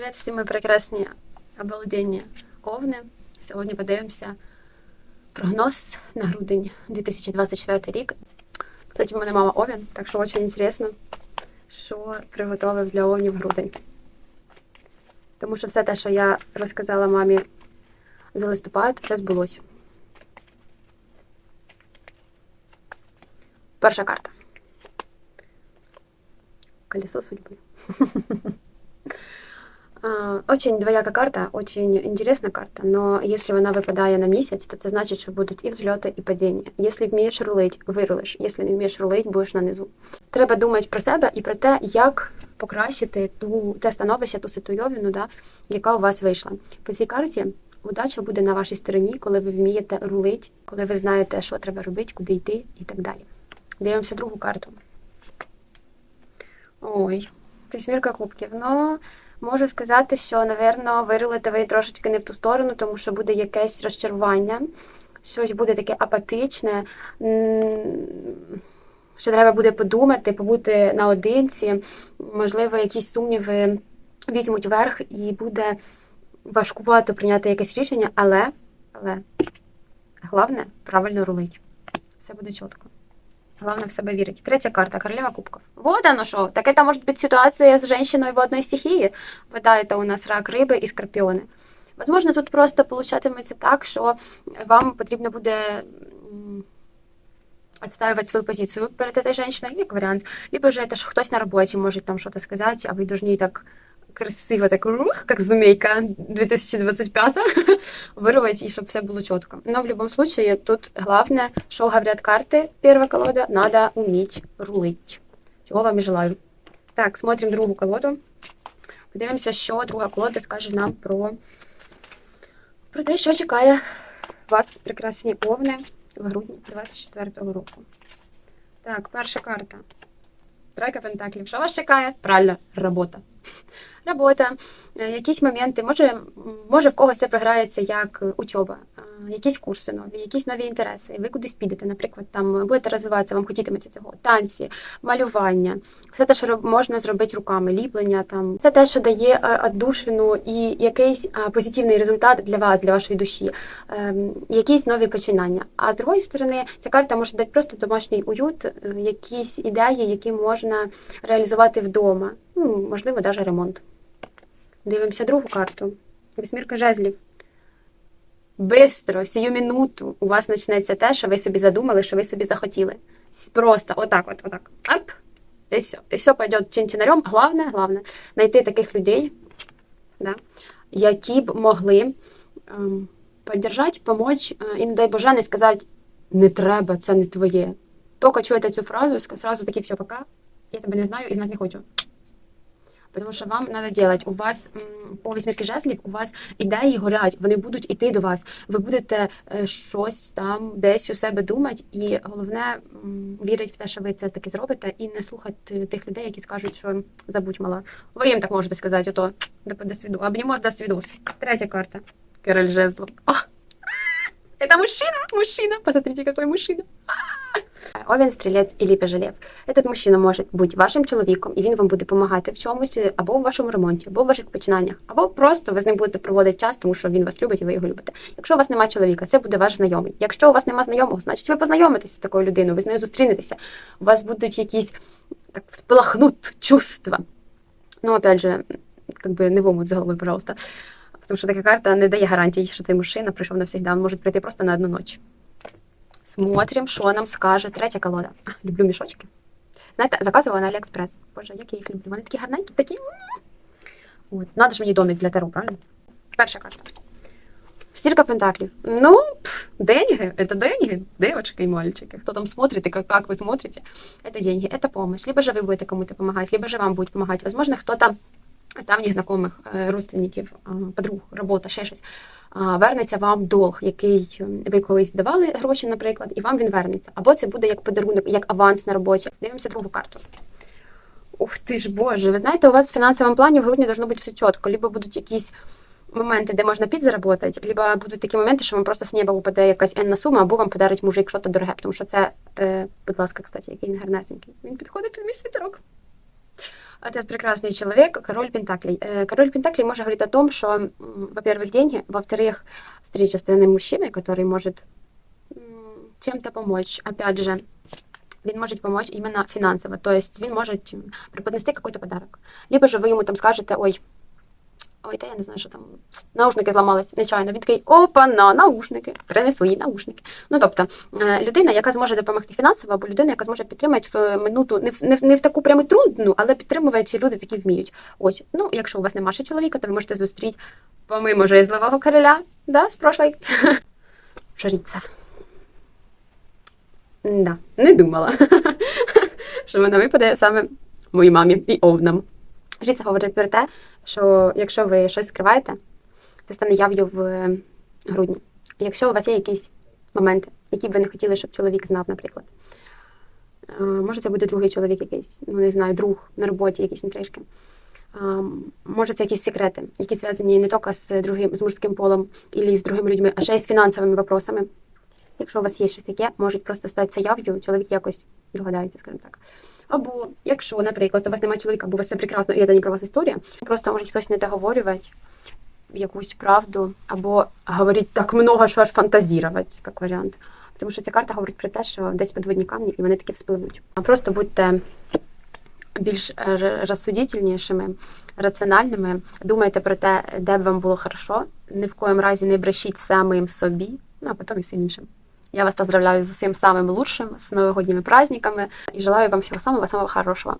Привіт всі мої прекрасні обалденні овни. Сьогодні подивимося прогноз на грудень 2024 рік. Кстати, в мене мама овен, так що дуже інтересно, що приготував для овнів грудень. Тому що все те, що я розказала мамі за листопад, все збулося. Перша карта. Колесо судьбы. Очень двояка карта, очень интересная карта, но если вона випадає на місяць, то це значить, що будуть і взльоти, і падіння. Якщо вмієш рулить, вирулиш. Якщо не вмієш рулить, будеш на низу. Треба думати про себе і про те, як покращити ту те становище, ту ситуйовину, да, яка у вас вийшла. По цій карті удача буде на вашій стороні, коли ви вмієте рулить, коли ви знаєте, що треба робити, куди йти і так далі. Дивимося другу карту. Ой, вісьмірка кубків. Ну, можу сказати, що, напевно, вирулите ви трошечки не в ту сторону, тому що буде якесь розчарування, щось буде таке апатичне. Що треба буде подумати, побути наодинці, можливо, якісь сумніви візьмуть верх і буде важкувато прийняти якесь рішення, але, але головне правильно рулить. Все буде чітко. Главное в себя верить. Третья карта, королева кубков. Вот оно что. Так это может быть ситуация с женщиной в одной стихии. Вода это у нас рак, риби і скорпіони. Возможно, тут просто получатиметься так, що вам потрібно буде м, отстаивать свою позицию перед этой женщиной, як варіант. Либо же это ж хтось на роботі може там что-то сказать, а ви должны так красиво, так рух, как змейка 2025 вырвать, и чтобы все было четко. Но в любом случае, тут главное, что говорят карты, первая колода, надо уметь рулить. Чого вам і желаю. Так, смотрим другу колоду. Подивимося, що друга колода скаже нам про, про те, що чекає вас, прекрасні овни, в грудні 24-го року. Так, перша карта. Тройка пентаклів. Що вас чекає? Правильно, робота. Робота, е, якісь моменти, може, може в когось це програється як учоба, е, якісь курси нові, якісь нові інтереси. Ви кудись підете, наприклад, там будете розвиватися, вам хотітиметься цього, танці, малювання, все те, що можна зробити руками, ліплення, там все те, що дає е, отдушину і якийсь позитивний результат для вас, для вашої душі, ем, якісь нові починання. А з другої сторони, ця карта може дати просто домашній уют, якісь ідеї, які можна реалізувати вдома. Ну, можливо, навіть ремонт. Дивимося другу карту. Вісьмірка жезлів. Бистро, сію минуту у вас почнеться те, що ви собі задумали, що ви собі захотіли. Просто отак, от, отак. Оп, і все. І все пойде чин-чинарем. Главне, главне, знайти таких людей, да, які б могли ем, поддержати, помочь, е, і, не дай Боже, не сказати, не треба, це не твоє. Тільки чуєте цю фразу, сразу таки все, пока, я тебе не знаю і знати не хочу. Тому що вам треба делать. У вас по вісьмірки жезлів, у вас ідеї горять, вони будуть іти до вас. Ви будете е, щось там десь у себе думати, і головне вірити в те, що ви це таки зробите, і не слухати тих людей, які скажуть, що забудь мала. Ви їм так можете сказати, ото до, свіду. Обнімос до свідос. Третя карта. Король жезлов. О! Это мужчина, мужчина. Посмотрите, какой мужчина. Овен, стрілець і ліпежелєв. Этот мужчина може бути вашим чоловіком, і він вам буде допомагати в чомусь або в вашому ремонті, або в ваших починаннях, або просто ви з ним будете проводити час, тому що він вас любить і ви його любите. Якщо у вас немає чоловіка, це буде ваш знайомий. Якщо у вас немає знайомого, значить ви познайомитеся з такою людиною, ви з нею зустрінетеся. У вас будуть якісь так всплахнуть чувства. Ну, опять же, как бы не в омут з головою, пожалуйста. Тому що така карта не дає гарантій, що цей мужчина прийшов навсегда. Він може прийти просто на одну ніч. Смотрим, що нам скаже третя колода. А, люблю мішочки. Знаєте, заказувала на Аліекспрес. Боже, як я їх люблю. Вони такі гарненькі, такі. м. От. Надо ж мені домик для Таро, правильно? Перша карта. Стірка пентаклів. Ну, пф, деньги, это деньги, девочки и мальчики. Кто там смотрит и как, как вы смотрите, это деньги, это помощь. Либо же вы будете кому-то помогать, либо же вам будет помогать. Возможно, кто-то з давніх знайомих, е, родственників, подруг, робота, ще щось, вернеться вам долг, який ви колись давали гроші, наприклад, і вам він вернеться. Або це буде як подарунок, як аванс на роботі. Дивимося другу карту. Ух ти ж Боже, ви знаєте, у вас в фінансовому плані в грудні должно бути все чітко. Либо будуть якісь моменти, де можна підзаработати, либо будуть такі моменти, що вам просто з неба упаде якась енна сума, або вам подарить мужик щось дороге. Тому що це, е, будь ласка, кстати, який він гарнесенький. Він підходить під мій світерок. Этот прекрасный человек, король Пентаклей. Э, Король Пентаклей может говорить о том, что, во-первых, деньги, во-вторых, встреча с данным мужчиной, который может чем-то помочь. Опять же, він може помочь именно финансово, то есть він може м, преподнести какой-то подарок. Либо же ви йому там скажете, ой, ой, та я не знаю, що там, наушники зламались, нечайно. Він такий, опа, на, наушники, принесу їй наушники. Ну, тобто, е, людина, яка зможе допомогти фінансово, або людина, яка зможе підтримати в минуту, не в, не в, не в таку прямо трудну, але підтримувати люди такі вміють. Ось, ну, якщо у вас немає ще чоловіка, то ви можете зустріти помимо жизливого короля, да, з прошлої. Жриця. Да, не думала, що вона випаде саме моїй мамі і овнам. Жриця говорить про те, що якщо ви щось скриваєте, це стане яв'ю в е, грудні. Якщо у вас є якісь моменти, які б ви не хотіли, щоб чоловік знав, наприклад. Е, Може, це буде другий чоловік якийсь, ну не знаю, друг на роботі, якісь інтрижки. Може, це якісь секрети, які зв'язані не тільки з другим, з мужським полом і з другими людьми, а ще й з фінансовими вопросами. Якщо у вас є щось таке, можуть просто статися яв'ю, чоловік якось догадається, скажімо так. Або якщо, наприклад, у вас немає чоловіка, або у вас все прекрасно, і це не про вас історія, просто може хтось не договорювати якусь правду, або говорить так много, що аж фантазірувати, як варіант. Тому що ця карта говорить про те, що десь підводні камні, і вони таки вспливуть. Просто будьте більш р- розсудительнішими, раціональними. Думайте про те, де б вам було хорошо. Ні в коєму разі не брешіть самим собі, ну а потім і всім іншим. Я вас поздравляю з усім самим лучшим, з новогодніми праздниками і желаю вам всього самого самого хорошого.